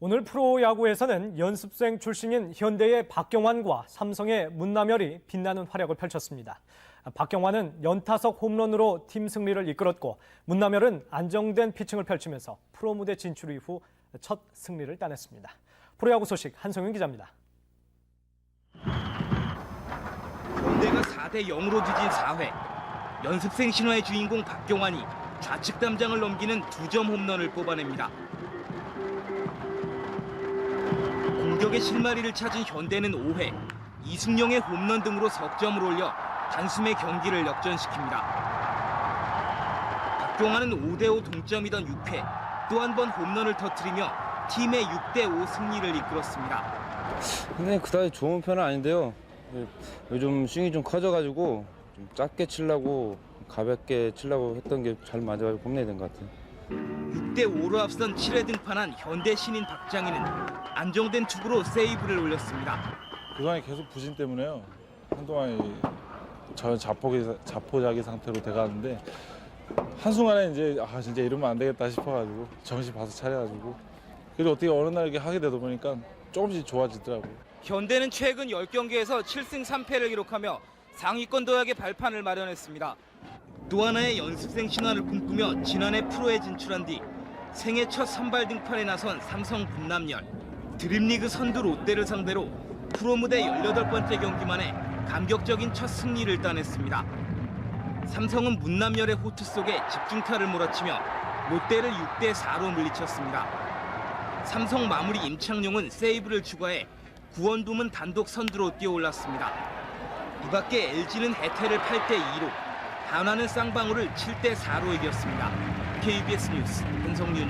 오늘 프로야구에서는 연습생 출신인 현대의 박경환과 삼성의 문남열이 빛나는 활약을 펼쳤습니다. 박경환은 연타석 홈런으로 팀 승리를 이끌었고 문남열은 안정된 피칭을 펼치면서 프로 무대 진출 이후 첫 승리를 따냈습니다. 프로야구 소식 한성윤 기자입니다. 현대가 4대 0으로 뒤진 4회 연습생 신화의 주인공 박경환이 좌측 담장을 넘기는 두 점 홈런을 뽑아냅니다. 공격의 실마리를 찾은 현대는 5회 이승용의 홈런 등으로 석점을 올려 단숨에 경기를 역전시킵니다. 박경환은 5대5 동점이던 6회 또 한 번 홈런을 터뜨리며 팀의 6대5 승리를 이끌었습니다. 근데 그다지 좋은 편은 아닌데요. 예, 요즘 스윙이 좀 커져가지고 좀 짧게 치려고 가볍게 치려고 했던 게 잘 맞아가지고 홈런이 된 것 같아요. 6대 5로 앞선 7회 등판한 현대 신인 박장희는 안정된 투구로 세이브를 올렸습니다. 그동안 계속 부진 때문에요. 한동안 이저 자폭이 자포자기 상태로 돼가는데 한순간에 이제 아 진짜 이러면 안 되겠다 싶어가지고 정신 바싹 차려가지고 그래도 어떻게 어느 날 이렇게 하게 되다 보니까 조금씩 좋아지더라고요. 현대는 최근 10경기에서 7승 3패를 기록하며 상위권 도약의 발판을 마련했습니다. 또 하나의 연습생 신화를 꿈꾸며 지난해 프로에 진출한 뒤 생애 첫 선발 등판에 나선 삼성 분남열 드림리그 선두 롯데를 상대로 프로 무대 18번째 경기만에 감격적인 첫 승리를 따냈습니다. 삼성은 문남열의 호투 속에 집중타를 몰아치며 롯데를 6대 4로 물리쳤습니다. 삼성 마무리 임창용은 세이브를 추가해 구원둠은 단독 선두로 뛰어올랐습니다. 이 밖에 LG는 해태를 8대 2로, 한화는 쌍방울을 7대 4로 이겼습니다. KBS 뉴스 한성윤